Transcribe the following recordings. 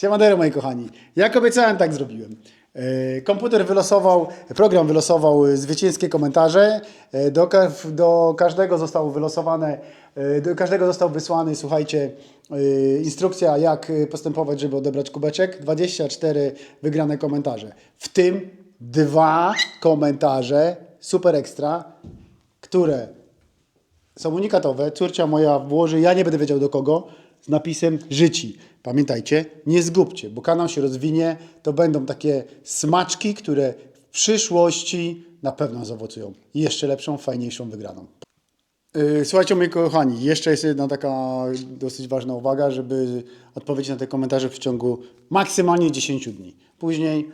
Siemadero, moi kochani. Jak obiecałem, tak zrobiłem. E, Komputer wylosował, program wylosował e, zwycięskie komentarze. E, Do, do każdego zostało wylosowane, do każdego został wysłany, słuchajcie, instrukcja, jak postępować, żeby odebrać kubeczek. 24 wygrane komentarze. W tym dwa komentarze super ekstra, które są unikatowe. Córcia moja włoży, ja nie będę wiedział do kogo, z napisem Życi. Pamiętajcie, nie zgubcie, bo kanał się rozwinie. To będą takie smaczki, które w przyszłości na pewno zaowocują jeszcze lepszą, fajniejszą wygraną. Yy, Słuchajcie, moi kochani, jeszcze jest jedna taka dosyć ważna uwaga, żeby odpowiedzieć na te komentarze w ciągu maksymalnie 10 dni. Później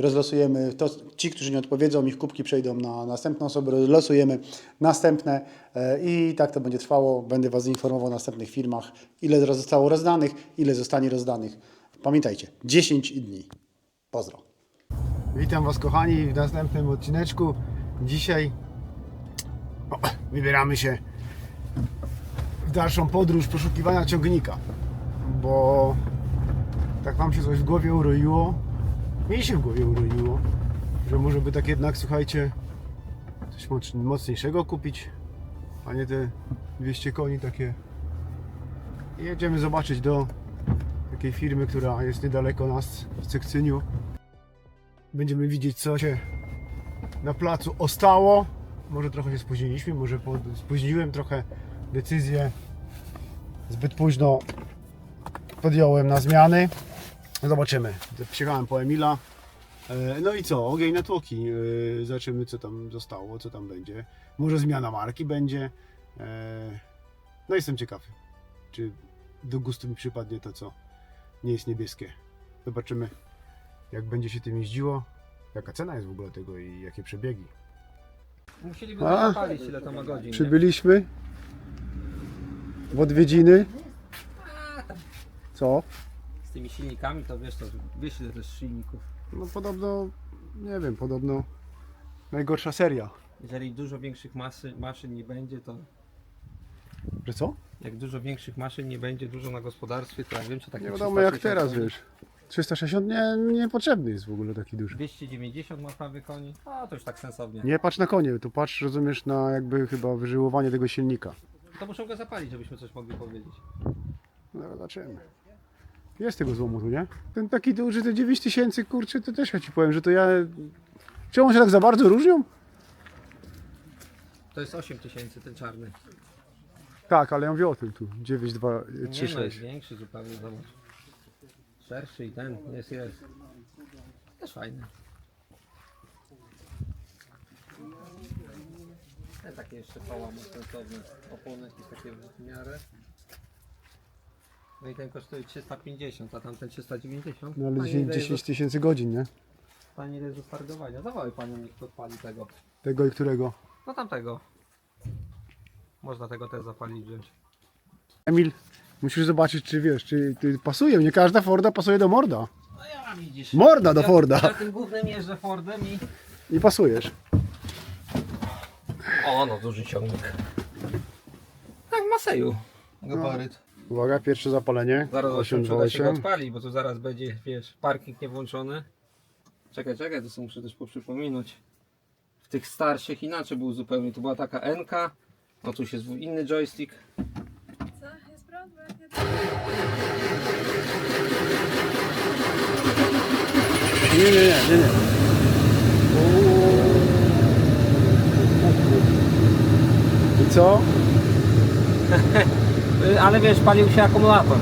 rozlosujemy, to, ci, którzy nie odpowiedzą, ich kubki przejdą na następne osoby, rozlosujemy następne yy, i tak to będzie trwało. Będę Was informował w następnych filmach, ile zostało rozdanych, ile zostanie rozdanych. Pamiętajcie, 10 dni. Pozdro. Witam Was kochani w następnym odcineczku. Dzisiaj o, wybieramy się w dalszą podróż poszukiwania ciągnika, bo tak Wam się coś w głowie uroiło, mi się w głowie uroiło, że może by tak jednak, słuchajcie, coś moc- mocniejszego kupić, a nie te 200 koni takie. I jedziemy zobaczyć do takiej firmy, która jest niedaleko nas w Cekcyniu. Będziemy widzieć, co się na placu ostało. Może trochę się spóźniliśmy, może spóźniłem trochę decyzję. Zbyt późno podjąłem na zmiany. Zobaczymy. Przyjechałem po Emila. E, No i co? Ogień na tłoki. E, Zobaczymy, co tam zostało, co tam będzie. Może zmiana marki będzie. E, No jestem ciekawy, czy do gustu mi przypadnie to, co nie jest niebieskie. Zobaczymy, jak będzie się tym jeździło. Jaka cena jest w ogóle tego i jakie przebiegi. Musieliby A? zapalić ile to ma godzin. Przybyliśmy w odwiedziny. Co? Z tymi silnikami to wiesz, to wiesz ile też silników. No podobno, nie wiem, podobno najgorsza seria. Jeżeli dużo większych masy, maszyn nie będzie, to Że co? jak dużo większych maszyn nie będzie, dużo na gospodarstwie, to ja wiem, czy takie Nie wiadomo jak 360 teraz, koni, wiesz. 360 nie, niepotrzebny jest w ogóle taki duży. 290 ma prawie koni, a to już tak sensownie. Nie patrz na konie, tu patrz, rozumiesz, na jakby chyba wyżyłowanie tego silnika. To muszą go zapalić, żebyśmy coś mogli powiedzieć. No zobaczymy. Jest tego złomu tu, nie? Ten taki duży, te 9000, kurczę, to też ja ci powiem, że to ja... Czy one się tak za bardzo różnią? To jest 8000 ten czarny. Tak, ale ja mówię o tym tu. Nie 9236. no, jest większy zupełnie, zobacz. Szerszy i ten, jest, jest. Też fajny. Te takie jeszcze koła sensowne. Opony jakieś takie w miarę. No i ten kosztuje 350, a tamten 390. No ale Fajnie 10 daje 10 tysięcy godzin, nie? do- Fajnie jest do stargowania. Zawołaj panią, niech to odpali tego. Tego i którego? No tamtego. Można tego też zapalić wziąć. Emil, musisz zobaczyć, czy wiesz, czy ty pasuje. Nie każda Forda pasuje do Morda. No ja widzisz. Morda do ja, Forda. Ja tym głównym jeżdżę Fordem i... I pasujesz. O, no duży ciągnik. Tak, w Maseju. Gabaryt. Uwaga, pierwsze zapalenie. Zaraz zobaczymy, czy uda się go 828. odpalić, bo tu zaraz będzie, wiesz, parking nie włączony. Czekaj, czekaj, to sobie muszę też poprzypominać. W tych starszych inaczej był zupełnie. Tu była taka NK, no tu już jest inny joystick. Co? Jest Nie, nie, nie, nie, nie. I co? Y, Ale wiesz, palił się akumulator.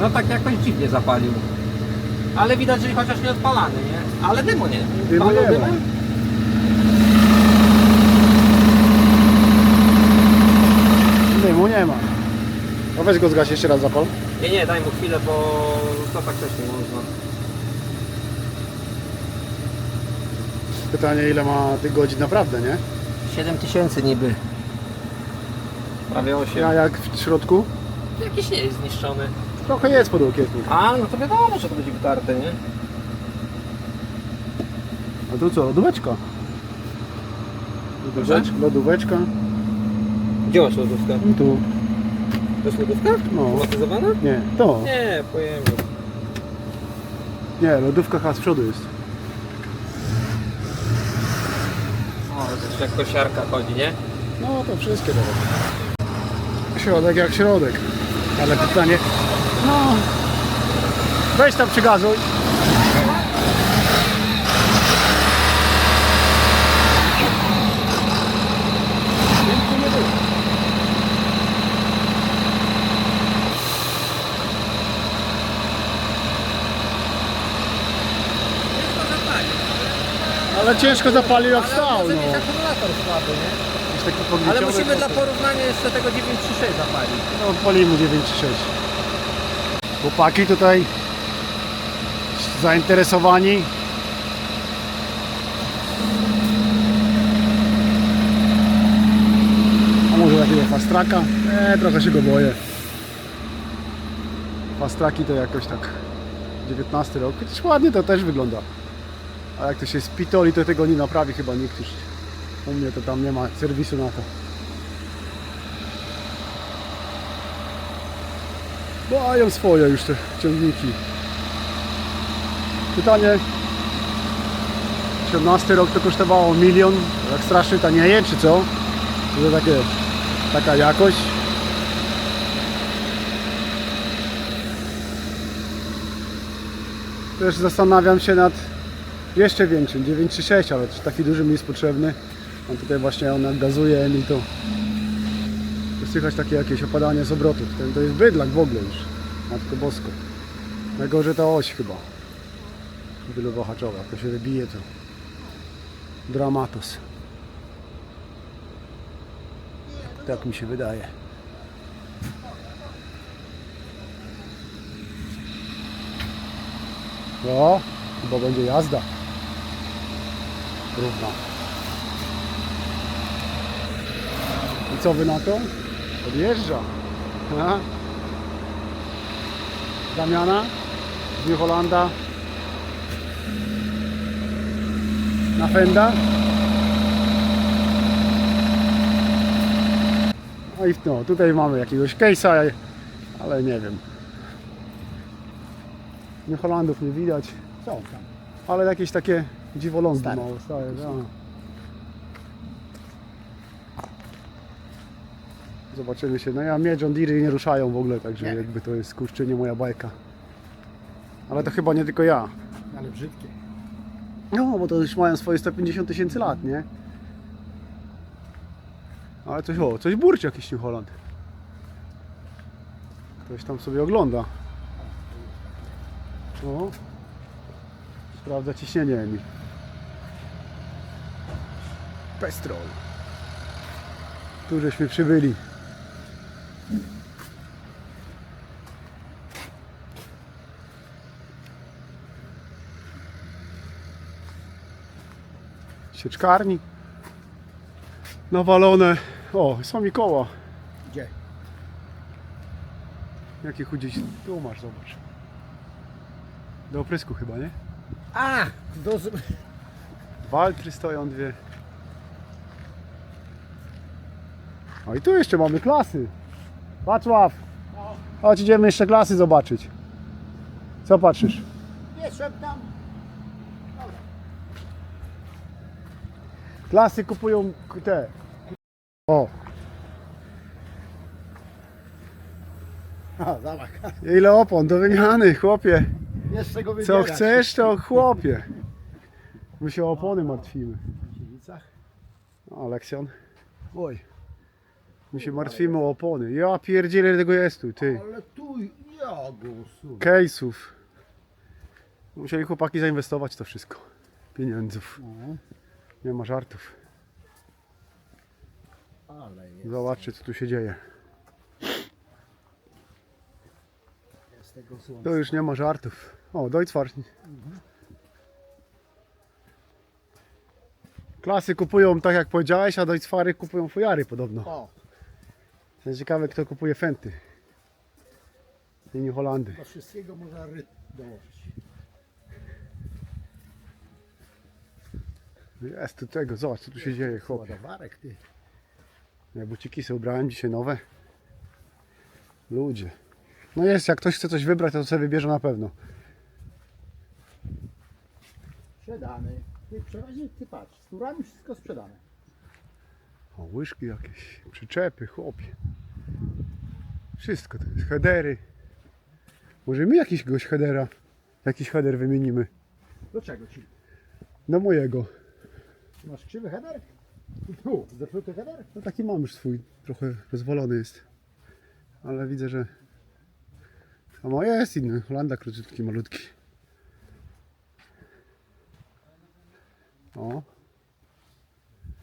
No tak jakoś dziwnie zapalił. Ale widać, że chociaż nie odpalany, nie? Ale dymu nie. Dymu nie ma. dymem? Dymu nie ma. No weź go zgaś jeszcze raz zapal. Nie, nie, daj mu chwilę, bo to tak też nie można. Pytanie ile ma tych godzin naprawdę, nie? 7000 niby. Prawie 8. A jak w środku? Jakiś nie jest zniszczony. Trochę jest podłokietnik. A, no to wiadomo, że to będzie wytarte, nie? A tu co? Lodóweczka. Lodóweczka, lodóweczka. Gdzie masz lodówkę? I tu. To jest lodówka? No. Automatyzowana? Nie, to. Nie, pojemnik. Nie, lodówka chyba z przodu jest. O, to już jak kosiarka chodzi, nie? No to wszystkie dobra. Środek jak środek. Ale pytanie. No. Weź tam przygazuj. Ale ciężko zapalił jak stał. No. akumulator słaby, nie? Taki Ale podnieciony musimy dla porównania jeszcze tego 936 zapalić. No, palimy 9,6. Chłopaki tutaj zainteresowani. A może takiego fastraka? Nie, trochę się go boję. Fastraki to jakoś tak 19 rok. Chociaż ładnie to też wygląda. A jak to się spitoli, to tego nie naprawi chyba nikt już. U mnie to tam nie ma serwisu na to. Mają swoje już te ciągniki. Pytanie. 17 rok to kosztowało milion. Jak strasznie tanieje, czy co? Czy to takie, taka jakość? Też zastanawiam się nad jeszcze większym, 936, ale też taki duży mi jest potrzebny. On tutaj właśnie on jak gazuje mi to słychać takie jakieś opadanie z obrotów. Ten to jest bydlak w ogóle już. Matko Bosko. Najgorzej ta oś chyba. Wylowahaczowa. Jak to się wybije to dramatos. Tak mi się wydaje. No, chyba będzie jazda. Równa. I co wy na to? Odjeżdża. Aha. Damiana z New Hollanda na Fenda. No i no, tutaj mamy jakiegoś case'a, ale nie wiem. New Hollandów nie widać, tam. ale jakieś takie dziwolągi Stare. mało stare. No. Zobaczymy się. No ja mnie John Deere nie ruszają w ogóle, także Nie. jakby to jest kurczę nie moja bajka. Ale to chyba nie tylko ja. Ale brzydkie. No, bo to już mają swoje 150 tysięcy lat, nie? Ale coś, o, coś burczy jakiś New Holland. Ktoś tam sobie ogląda. O, sprawdza ciśnienie mi. Pestrol. Tu żeśmy przybyli. Sieczkarni. Nawalone. O, są mi koła. Gdzie? Jakie chudzić. Tu masz, zobacz. Do oprysku chyba, nie? A! Do... Waltry stoją dwie. O i tu jeszcze mamy klasy. Wacław. Chodź, idziemy jeszcze klasy zobaczyć. Co patrzysz? Nie, tam. Klasy kupują te. O, A, zobacz. ile opon do wymiany, chłopie. Jest z czego Co wybierać. chcesz, to chłopie. My się o opony martwimy. W Kielnicach? O. Oj. My się martwimy o opony. Ja pierdzielę ile tego jest tu, ty. Ale tu ja go usunę. Case'ów. Musieli chłopaki zainwestować to wszystko. Pieniędzów. No, Nie ma żartów. ale jest, Zobaczcie co tu się dzieje. jest tego słońca. To już nie ma żartów. O, Deutschfahrt. Klasy kupują tak jak powiedziałeś, a Deutschfahry kupują fujary podobno. O, Jestem ciekawy kto kupuje Fenty. I New Holandy. do wszystkiego można ry dołożyć. Jest tu tego, zobacz co tu się dzieje, chłopie. Ładowarek, ty. Ja buciki sobie ubrałem dzisiaj nowe. Ludzie. No jest, jak ktoś chce coś wybrać, to sobie wybierze na pewno. Sprzedany. Ty przeważnie, ty patrz, z turami wszystko sprzedane. O, łyżki jakieś, przyczepy, chłopie. Wszystko to jest. Headery. Może my jakiegoś headera, jakiś header wymienimy. Do czego ci? No mojego. Masz krzywy header? Tu, zepsuty header? No taki mam już swój, trochę rozwalony jest. Ale widzę, że... A moja jest inny, Holanda króciutki, malutki. O,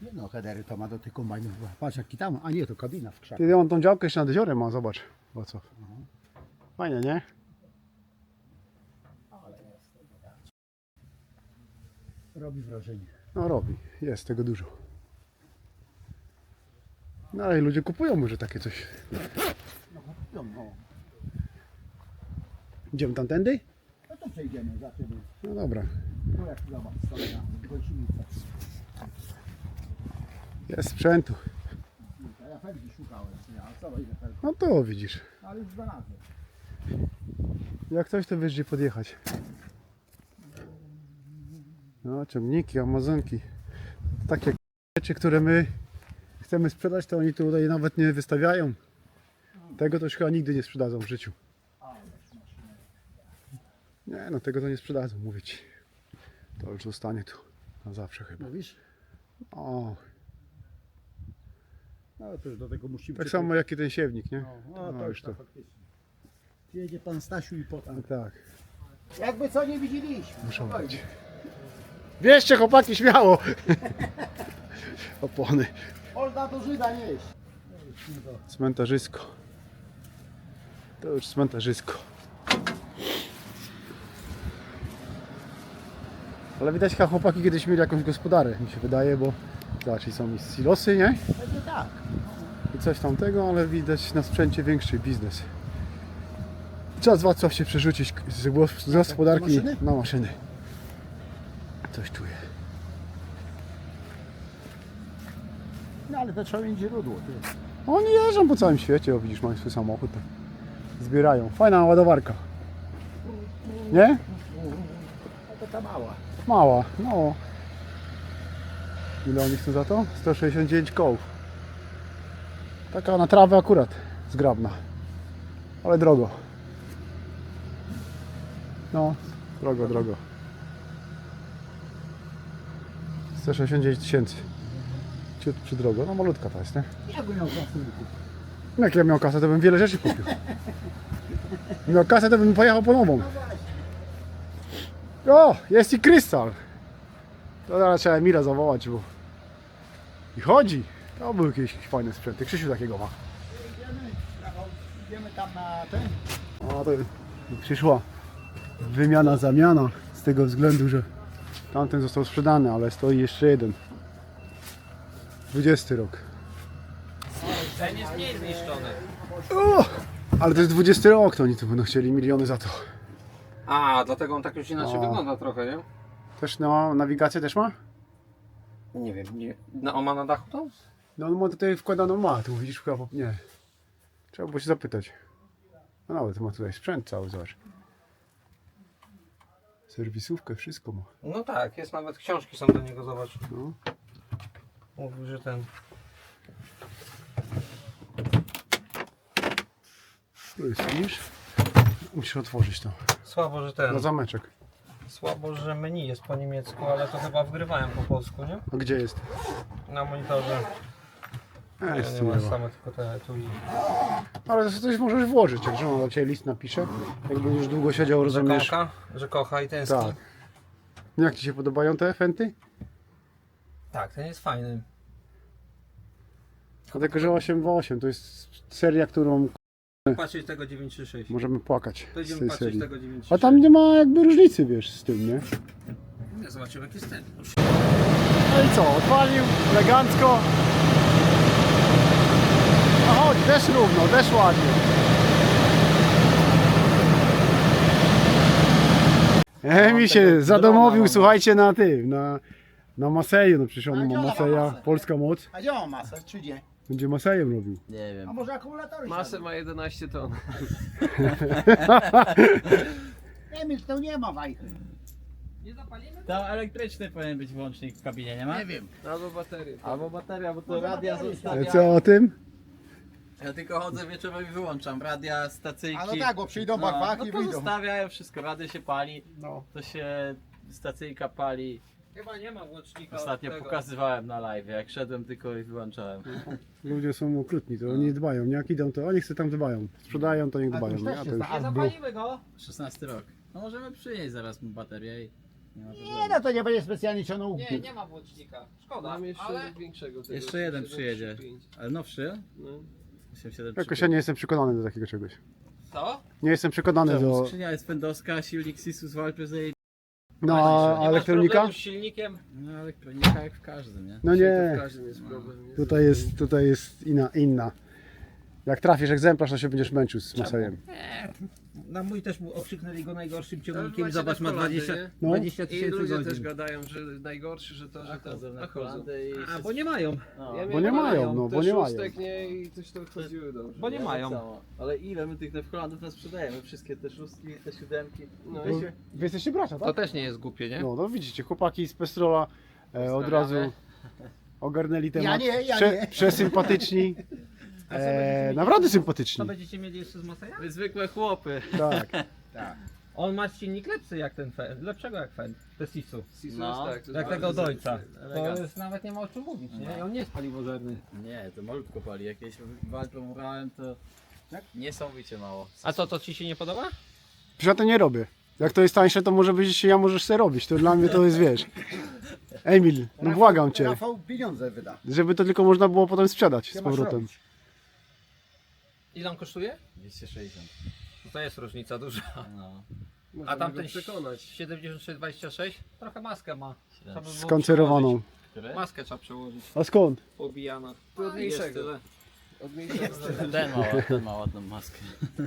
Nie no, headery to ma do tych kombajnów. Patrz jaki tam, a nie, to kabina w krzakach. kiedy on tą działkę jeszcze nad jeziorem ma, zobacz. Co? Fajnie, nie? Robi wrażenie. No robi, jest tego dużo. No ale ludzie kupują może takie coś. No, no. Idziemy tamtędy? No to przejdziemy, zobaczymy. No dobra. Tu jak zobacz, stoi na gąsienicę. Jest sprzętu. A ja felgi szukałem, ile felgi? No to widzisz. Ale już znalazłem. Jak coś to gdzie podjechać. No, ciągniki, amazonki. Takie rzeczy, które my chcemy sprzedać, to oni tutaj nawet nie wystawiają. Tego to już chyba nigdy nie sprzedadzą w życiu. Nie, no tego to nie sprzedadzą, mówię ci. To już zostanie tu na zawsze chyba. Mówisz? O, No to już do tego musimy... tak samo jak i ten siewnik, nie? No, no, No, to już już to. to faktycznie. Jedzie pan Stasiu i potem. Tak. Jakby co nie widzieliśmy. Muszą być. Bierzcie chłopaki śmiało! Opony. Można do Żyda nieść. Cmentarzysko. To już cmentarzysko. Ale widać chyba chłopaki kiedyś mieli jakąś gospodarę, mi się wydaje, bo zobaczcie, są i silosy, nie? Pewnie tak. I coś tamtego, ale widać na sprzęcie większy biznes. Czas Wacław się przerzucić z gos- z gospodarki maszyny? na maszyny. Coś czuję. No ale to trzeba mieć źródło. Ty. Oni jeżdżą po całym świecie, o widzisz, mają swój samochód. tak. Zbierają. Fajna ładowarka. Nie? A to ta mała. Mała, no. Ile oni chcą za to? 169 kołów. Taka na trawę akurat zgrabna. Ale drogo. No, drogo, drogo. 169 tysięcy. Ciut przy drogo. No malutka ta jest, nie? Jak by miał kasy kupić? No Jak ja miał kasę, to bym wiele rzeczy kupił. Miał kasę, to bym pojechał po nową. O, jest i krystal. To zaraz trzeba Emila zawołać, bo... I chodzi. To był jakiś fajny sprzęt. Ty Krzysiu takiego ma. Idziemy, Rafał, idziemy tam na ten. O, to przyszła wymiana, zamiana z tego względu, że tamten został sprzedany, ale stoi jeszcze jeden. 20 rok. Ten jest mniej zniszczony. O, ale to jest 20 rok, to oni tu będą chcieli miliony za to. A, dlatego on tak już inaczej O. wygląda trochę, nie? Też na nawigację też ma? Nie wiem, nie. Na, on ma na dachu to? No on ma tutaj wkładaną ma, tu widzisz chyba, nie. Trzeba było się zapytać. No nawet ma tutaj sprzęt cały, zobacz. Serwisówkę, wszystko ma. No tak, jest nawet książki są do niego, zobacz. No. Mówił, że ten. Tu jest, widzisz? Musisz otworzyć to. Słabo, że ten. Na zameczek. Słabo, że menu jest po niemiecku, ale to chyba wgrywają po polsku, nie? A gdzie jest? Na monitorze. Ja jest nie ma nie ma. same tylko te. Ale to coś możesz włożyć, jak żona do Ciebie list napisze. Jak będziesz długo siedział, Że rozumiesz? kocha, że kocha i tęskni. Tak. Jak Ci się podobają te fenty? Tak, ten jest fajny. Dlatego, że 828 to jest seria, którą Patrzeć tego 936. możemy płakać z tej patrzeć serii. tego A 936. tam nie ma jakby różnicy, wiesz, z tym, nie? Nie, zobaczymy jak jest ten. No i co, odpalił elegancko. No chodź, też równo, też ładnie. E, mi się zadomowił, słuchajcie, na tym, na, na Maseju, no przecież on ma Maseja, polska moc. A gdzie mam masę? Czy gdzie? Będzie Masejem robił. Nie wiem. A może akumulatory Masę ma 11 ton. Emil, to nie ma wajchy. Tam elektryczny powinien być włącznik w kabinie, nie ma? Nie wiem. Albo baterię. Albo bateria, bo to radia Ale zostawia. co o tym? Ja tylko chodzę wieczorem i wyłączam radia, stacyjki. A no tak, bo przyjdą bach, bach no i to wyjdą. zostawiają wszystko, radio się pali, No. to się stacyjka pali. Chyba nie ma łącznika. Ostatnio od tego. pokazywałem na live, jak szedłem tylko i wyłączałem. Ludzie są okrutni, to oni dbają. Nie jak idą, to oni sobie tam dbają. Sprzedają, to niech A dbają. Ja się to już... Nie A był. zapalimy go! 16 rok. No możemy przynieść zaraz mu baterię i nie ma Nie no, to nie będzie specjalnie ciągnął. Nie, nie ma włącznika. Szkoda, Mam jeszcze ale większego tego. Jeszcze jeden przyjedzie. 735. Ale nowszy? No. 87 Jakoś ja nie jestem przekonany do takiego czegoś. co? Nie jestem przekonany Czemu? do... Skrzynia jest fendowska, silnik Sisus walczy z jej... No, Nie a masz elektronika? problemu z silnikiem? No elektronika jak w każdym, nie? No Dzisiaj to nie, w każdym jest problem. nie? tutaj jest, tutaj jest inna, inna. Jak trafisz egzemplarz, to się będziesz męczył z Masejem. Na mój też mu okrzyknęli go najgorszym ciągnikiem. Zobacz, na ma Holandy, 20, nie? No. 20 I tysięcy ludzie też godzin. gadają, że najgorszy, że to, że to. Chodzą na A chodzą. Holandę i... A, bo nie mają. No. Ja Bo nie mają, no, bo nie mają. nie i coś to chodziły dobrze. Bo nie Ja mają. tak samo. Ale ile my tych Nefholandów nas sprzedajemy? Wszystkie te szóstki, te siódemki. No. Bo Wy jesteście bracia, To tak? też nie jest głupie, nie? No, no widzicie, chłopaki z Pestrola e, od razu ogarnęli temat. Ja nie, ja Prze, nie. Przesympatyczni. E, naprawdę sympatyczni. Co będziecie mieli jeszcze z Maseja? My zwykłe chłopy. Tak. On ma silnik lepszy jak ten Fend, lepszego jak Fend, te Sisu. Sisus, No. tak, to jest Jak tego Deutscha. zręczny. To jest nawet nie ma o czym mówić, nie? I on nie jest paliwożerny. Nie, to malutko pali. Jakieś walką brałem, to niesamowicie mało. A co, to ci się nie podoba? Przecież ja to nie robię. Jak to jest tańsze, to może być, ja możesz sobie robić. To dla mnie to jest, wiesz. Emil, no błagam cię, Rafał pieniądze wyda. żeby to tylko można było potem sprzedać z powrotem. robić. Ile on kosztuje? 260. To jest różnica duża. No. A tamten go przekonać. 7626? Trochę maskę ma. Trzeba by było przełożyć. Maskę trzeba przełożyć. A skąd? Pobijana. Trudniejszego. Jest tyle. Od miejsca. Ten ma, ten ma ładną maskę.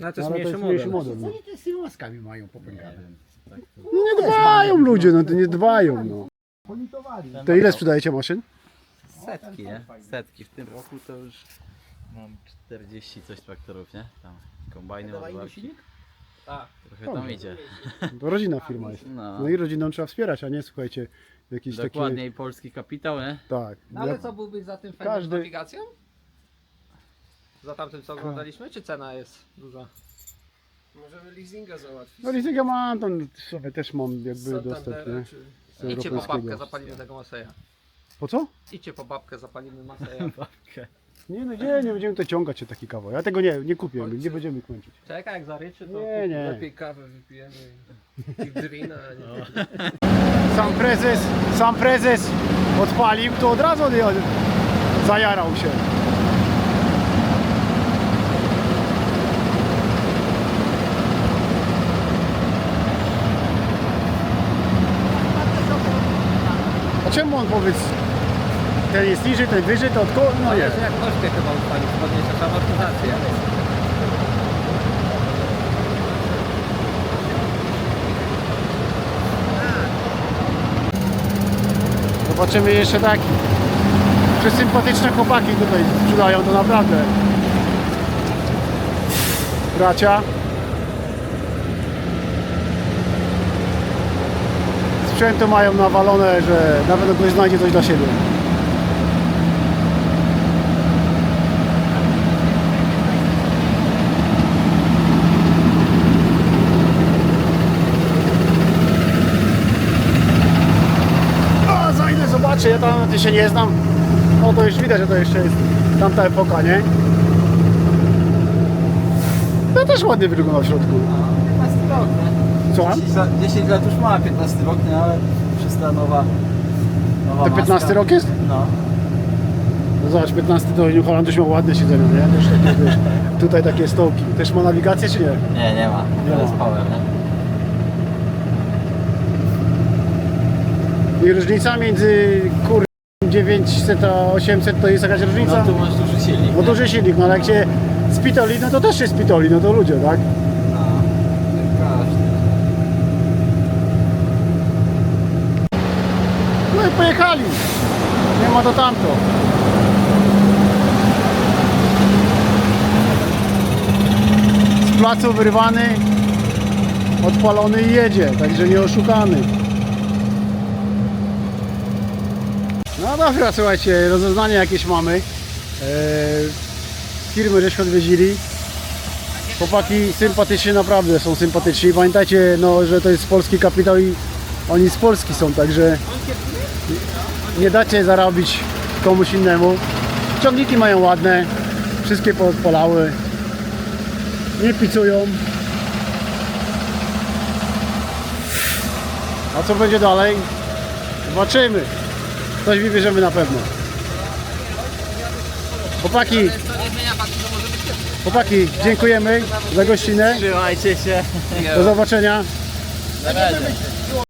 No to No, jest ale mniejszy jest mniejszy model. model. Co No. oni z tymi maskami mają popękane? Tak. No nie dbają ludzie, no to nie dbają. No. Politowali. To ile sprzedajecie maszyn? Setki, nie? Setki. W tym roku to już mam 40 coś traktorów, nie? Tam kombajny, mu ładowki. silnik? Tak. Trochę tam idzie. To rodzina firma jest. No. No i rodziną trzeba wspierać, a nie słuchajcie, jakiś taki... Dokładnie i polski kapitał, nie? Tak. No ale Ja- co byłbyś za tym Fendem Każdy- z nawigacją? Za tamtym co oglądaliśmy, czy cena jest duża? Możemy leasinga załatwić. No leasing ja mam, tam sobie też mam jakby dostęp, Santandera, nie? czy... Z Idźcie po babkę, zapalimy tego Maseja. Po co? Idźcie po babkę, zapalimy Maseja. Nie no nie, nie będziemy to ciągać się taki kawał. Ja tego nie, nie kupię, nie będziemy kończyć. Czekaj, jak zaryczy, to... Nie, nie. Lepiej kawę wypijemy i, i drina, a nie... Sam prezes, sam prezes odpalił, to od razu nie- zajarał się. A czemu on powiedz, ten jest niżej, ten wyżej, to od kogo? No jest jak koszty chyba ustalić, podniesie amortyzację. Zobaczymy jeszcze taki. Przesympatyczne chłopaki tutaj sprzedają to naprawdę. Bracia. Sprzętu mają nawalone, że nawet ktoś znajdzie coś dla siebie. A, ja tam tym się nie znam. No to już widać, że to jeszcze jest tamta epoka, nie? To też ładnie wygląda w środku. 15 rok, nie? Mam? 10 lat, 10 lat już ma 15 rok, nie? Ale przez ta nowa... nowa To 15 maska. rok jest? No. No zobacz, 15 to New Holland już miał ładne siedzenie, nie? Też takie, wiesz, tutaj takie stołki. Też ma nawigację czy nie? Nie, nie ma. Nie To jest ma. nie? I różnica między kur... 900 a 800 to jest jakaś różnica? No tu masz duży silnik. No, Bo duży silnik, no ale jak się spitoli, no to też się spitoli, no to ludzie, tak? No. No i pojechali. Nie ma to tamto. Z placu wyrwany, odpalony i jedzie, także nie oszukany. No dobra, słuchajcie, rozeznanie jakieś mamy. Eee, firmy żeśmy odwiedzili. Chłopaki sympatyczni naprawdę, są sympatyczni. Pamiętajcie, no, że to jest polski kapitał i oni z Polski są, także nie dacie zarobić komuś innemu. Ciągniki mają ładne, wszystkie poodpalały. Nie picują. A co będzie dalej? Zobaczymy. Coś wybierzemy na pewno. Chłopaki, chłopaki, dziękujemy za gościnę. Trzymajcie się. Do zobaczenia.